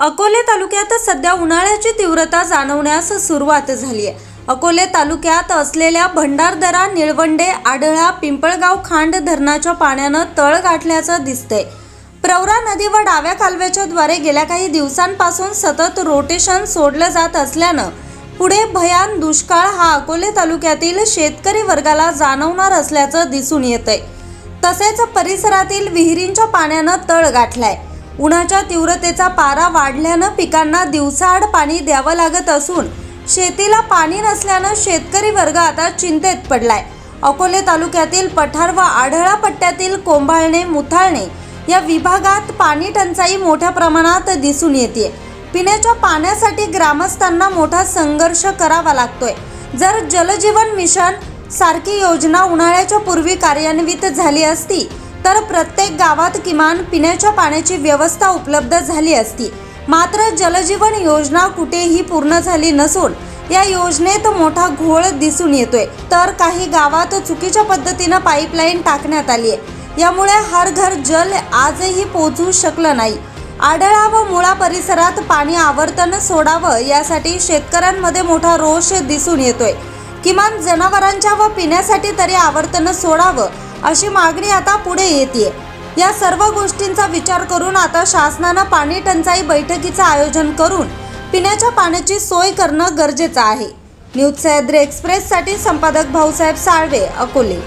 अकोले तालुक्यात सध्या उन्हाळ्याची तीव्रता जाणवण्यास सुरुवात झाली आहे. अकोले तालुक्यात असलेल्या भंडारदरा निळवंडे आढळा पिंपळगाव खांड धरणाच्या पाण्यानं तळ गाठल्याचं दिसतंय. प्रवरा नदी व डाव्या कालव्याच्या द्वारे गेल्या काही दिवसांपासून सतत रोटेशन सोडलं जात असल्यानं पुढे भयान दुष्काळ हा अकोले तालुक्यातील शेतकरी वर्गाला जाणवणार असल्याचं दिसून येतंय. तसेच परिसरातील विहिरींच्या पाण्यानं तळ गाठलाय. उन्हाच्या तीव्रतेचा पारा वाढल्यानं पिकांना दिवसाआड पाणी द्यावं लागत असून शेतीला पाणी नसल्यानं शेतकरी वर्ग आता चिंतेत पडलाय. अकोले तालुक्यातील पठार व आढळा पट्ट्यातील कोंभाळणे मुथाळणे या विभागात पाणी टंचाई मोठ्या प्रमाणात दिसून येते पिण्याच्या पाण्यासाठी ग्रामस्थांना मोठा संघर्ष करावा लागतोय. जर जलजीवन मिशन सारखी योजना उन्हाळ्याच्या पूर्वी कार्यान्वित झाली असती तर प्रत्येक गावात किमान पिण्याच्या पाण्याची व्यवस्था उपलब्ध झाली असती. मात्र जलजीवन योजना कुठेही पूर्ण झाली नसून या योजनेत मोठा घोळ दिसून येतोय. तर काही गावात चुकीच्या पद्धतीनं पाईपलाईन टाकण्यात आली आहे यामुळे हर घर जल आजही पोहोचू शकलं नाही. आढळा व मुळा परिसरात पाणी आवर्तन सोडावं यासाठी शेतकऱ्यांमध्ये मोठा रोष दिसून येतोय. किमान जनावरांच्या व पिण्यासाठी तरी आवर्तन सोडावं अशी मागणी आता पुढे येते या सर्व गोष्टींचा विचार करून आता शासनानं पाणी टंचाई बैठकीचं आयोजन करून पिण्याच्या पाण्याची सोय करणं गरजेचं आहे. न्यूज सह्याद्री एक्सप्रेससाठी संपादक भाऊसाहेब साळवे अकोले.